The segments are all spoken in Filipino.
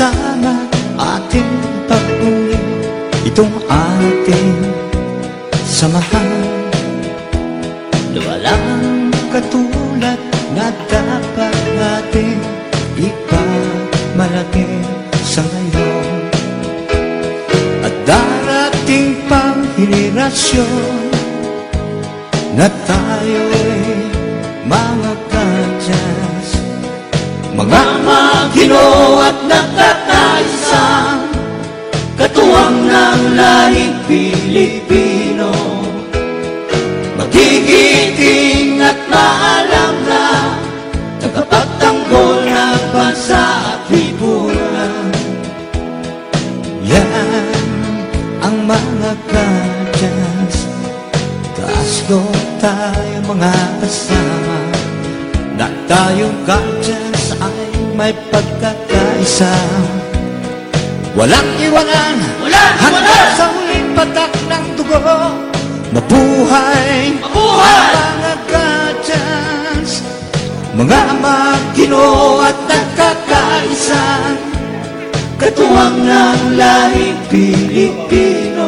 Kasama ating pag-uwi. Itong ating samahan. Na walang katulad na dapat natin ipagmalaki sa ngayon. At darating pang henerasyon Na tayo'y Mga magino at nakakaisang Katuwang ng lahing Pilipino. Magigiting Mabuhay! Mabuhay! Mga kadyas Mga magino at nagkakaisa. Katuwang ng lahing Pilipino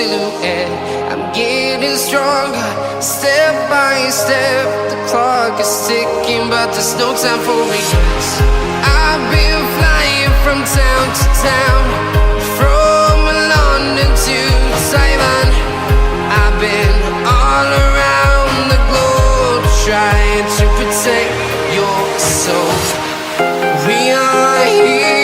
silhouette. I'm getting stronger, step by step. The clock is ticking, but there's no time for regrets. I've been flying from town to town, from London to Taiwan. I've been all around the globe trying to protect your soul. We are heroes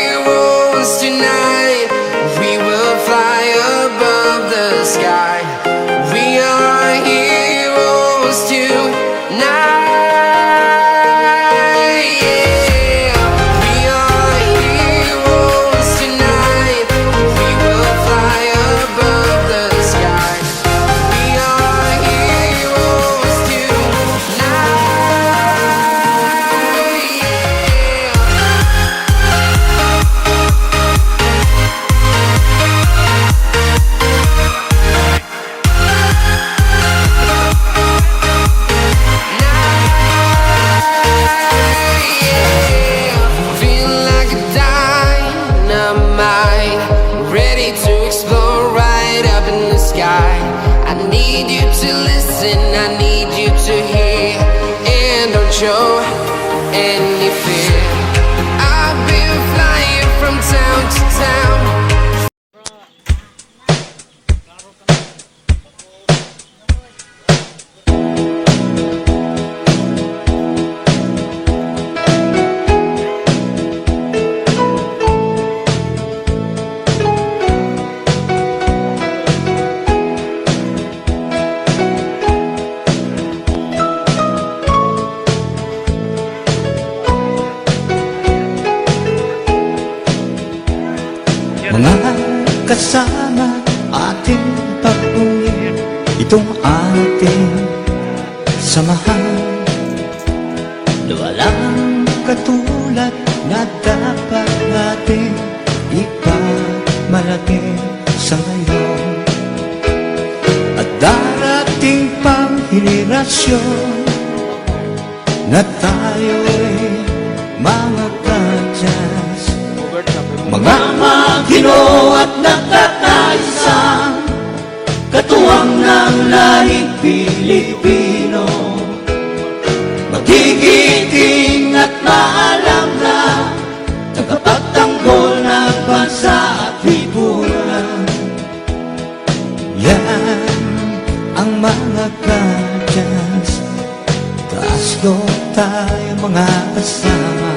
Walang katulad na dapat natin ipagmalaki sa ngayon. At darating pang henerasyon na tayo'y mga kadyas. Mga magino at nagkakaisang Katuwang ng lahing Pilipino Magigiting at maalam na Tagapagtanggol ng bansa at lipunan Yan ang mga kadyas Taas loob tayo mga kasama.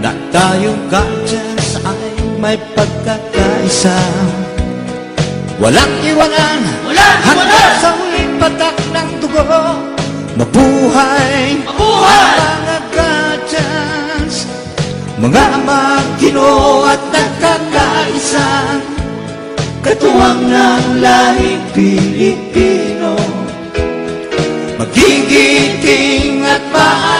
Na tayong kadyas ay may pagkakaisa. Walang iwanan Hanggang sa huling patak ng dugo Mabuhay. Mabuhay! Ang mga kadyas Mga magino at nagkakaisa. Katuwang ng lahing Pilipino. Magigiting at maalam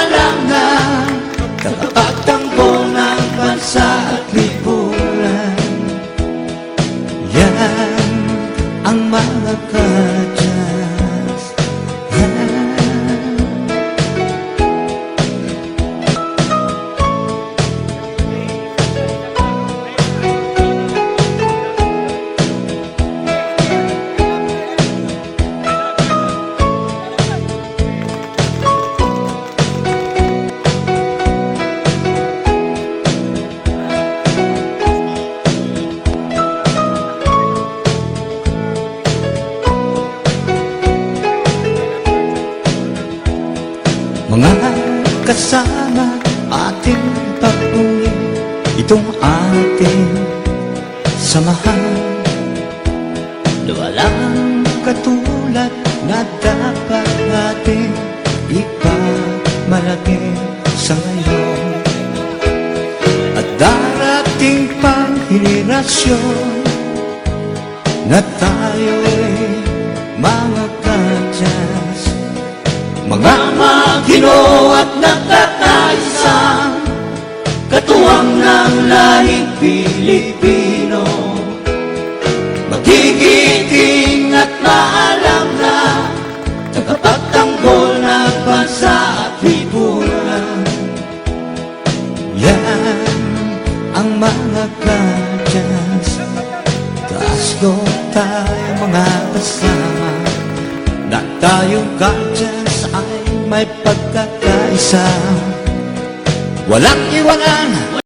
Mga kasama ating pag-uwi. Itong ating samahan Walang katulad na dapat natin ipagmalaki sa ngayon. At darating pang henerasyon na tayo'y mga kadyas mga magino pagkakaisa. Walang iwanan